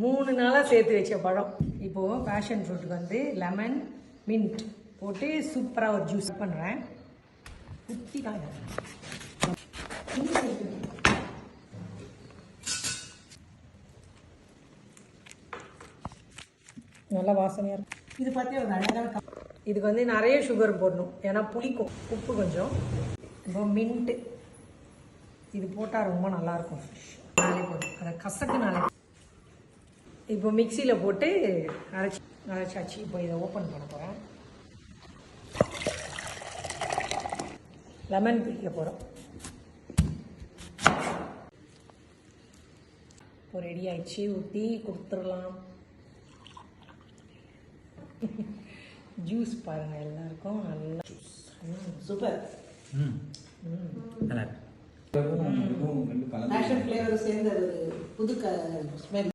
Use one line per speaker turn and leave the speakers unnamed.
மூணு நாளாக சேர்த்து வச்ச பழம். இப்போது பேஷன் ஃப்ரூட்டுக்கு வந்து லெமன் மின்ட் போட்டு சூப்பராக ஒரு ஜூஸ் பண்ணுறேன் குத்தி காய நல்லா வாசனையாக இருக்கும் இது பார்த்தே ஒரு அழகான இதுக்கு வந்து நிறைய சுகர் போடணும். ஏன்னா புளிக்கும். உப்பு கொஞ்சம். இப்போ மின்ட்டு இது போட்டால் ரொம்ப நல்லாயிருக்கும் நாளே போதும் அதை கசக்கு நாளே இப்போ மிக்சியில் போட்டு அரைச்சி அரைச்சாச்சு. இப்போ இதை ஓப்பன் பண்ண போகிறேன் லெமன் பிடிக்க போகிறோம் இப்போ ரெடி ஆயிடுச்சு. ஊற்றி கொடுத்துடலாம். ஜூஸ் பாருங்கள் எல்லாருக்கும். நல்லா சூப்பர்
ம் நல்லா
சேர்ந்த ஒரு புது க ஸ்மெல்